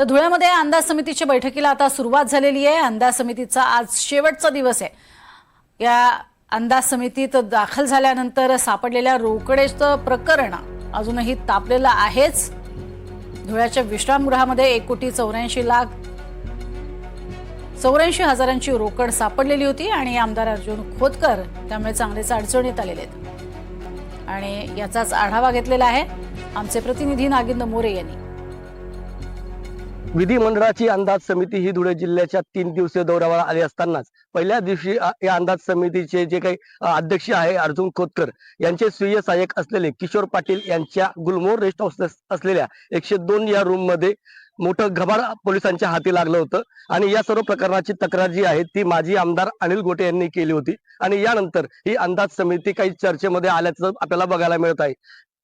तर धुळ्यामध्ये अंदाज समितीच्या बैठकीला आता सुरुवात झालेली आहे. अंदाज समितीचा आज शेवटचा दिवस आहे. या अंदाज समितीत दाखल झाल्यानंतर सापडलेल्या रोकडेचं प्रकरण अजूनही तापलेलं आहेच. धुळ्याच्या विश्रामगृहामध्ये एक कोटी चौऱ्याऐंशी लाख चौऱ्याऐंशी हजारांची रोकड सापडलेली होती आणि आमदार अर्जुन खोतकर त्यामुळे चांगलेच अडचणीत आलेले आहेत. आणि याचाच आढावा घेतलेला आहे. आमचे प्रतिनिधी नागिंद मोरे यांनी. विधिमंडळाची अंदाज समिती ही धुळे जिल्ह्याच्या तीन दिवसीय दौऱ्यावर आली असतानाच पहिल्या दिवशी या अंदाज समितीचे जे काही अध्यक्ष आहे अर्जुन खोतकर यांचे स्वीय सहाय्यक असलेले किशोर पाटील यांच्या गुलमोर रेस्ट हाऊस असलेल्या एकशे दोन या रूममध्ये मोठं घबाड पोलिसांच्या हाती लागलं होतं. आणि या सर्व प्रकरणाची तक्रार जी आहे ती माजी आमदार अनिल गोटे यांनी केली होती. आणि यानंतर ही अंदाज समिती काही चर्चेमध्ये आल्याचं आपल्याला बघायला मिळत आहे.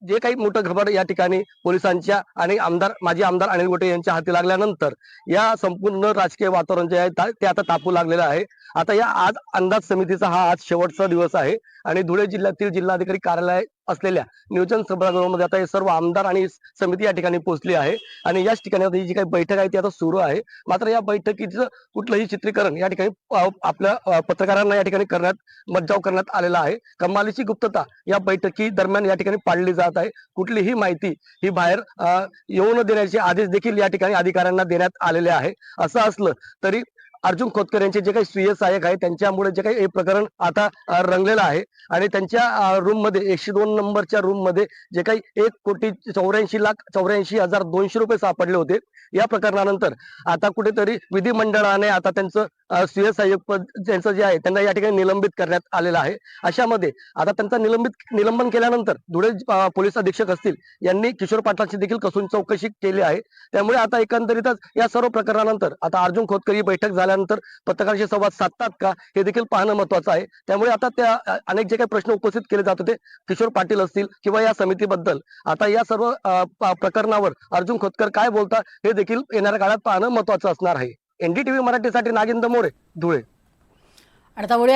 जे काही मोठं घबाड या ठिकाणी पोलिसांच्या आणि आमदार माजी आमदार अनिल गोटे यांच्या हाती लागल्यानंतर या संपूर्ण राजकीय वातावरण जे आहे ते आता तापू लागलेलं आहे. आता या आज अंदाज समितीचा हा आज शेवटचा दिवस आहे आणि धुळे जिल्ह्यातील जिल्हाधिकारी कार्यालय असलेल्या नियोजन सभागृहामध्ये आता हे सर्व आमदार आणि समिती या ठिकाणी पोहोचली आहे. आणि याच ठिकाणी आता ही जी काही बैठक आहे ती आता सुरू आहे. मात्र या बैठकीचं कुठलंही चित्रीकरण या ठिकाणी आपल्या पत्रकारांना या ठिकाणी करण्यात मज्जाव करण्यात आलेला आहे. कमालीची गुप्तता या बैठकी दरम्यान या ठिकाणी पाळली जात आहे. कुठलीही माहिती ही बाहेर येऊन येऊ न देण्याचे आदेश देखील या ठिकाणी अधिकाऱ्यांना देण्यात आलेले आहे. असं असलं तरी अर्जुन खोतकर यांचे जे काही स्वीय सहाय्यक आहे त्यांच्यामुळे जे काही हे प्रकरण आता रंगलेलं आहे. आणि त्यांच्या रूममध्ये एकशे दोन नंबरच्या रूममध्ये जे काही एक कोटी चौऱ्याऐंशी लाख चौऱ्याऐंशी हजार दोनशे रुपये सापडले होते. या प्रकरणानंतर आता कुठेतरी विधिमंडळाने आता त्यांचं स्वीय सहाय्यक पद त्यांचं जे आहे त्यांना या ठिकाणी निलंबित करण्यात आलेलं आहे. अशामध्ये आता त्यांचा निलंबित निलंबन केल्यानंतर धुळे पोलीस अधीक्षक असतील यांनी किशोर पाटलांची देखील कसून चौकशी केली आहे. त्यामुळे आता एकंदरीतच या सर्व प्रकरणानंतर आता अर्जुन खोतकर ही बैठक झाल्यानंतर पत्रकारांशी संवाद साधतात का हे देखील पाहणं महत्वाचं आहे. त्यामुळे आता त्या अनेक जे काही प्रश्न उपस्थित केले जात होते किशोर पाटील असतील किंवा या समितीबद्दल. आता या सर्व प्रकरणावर अर्जुन खोतकर काय बोलतात हे देखील येणाऱ्या काळात पाहणं महत्वाचं असणार आहे. एनडीटीव्ही मराठीसाठी नागेंद्र मोरे धुळे. आणि त्यामुळे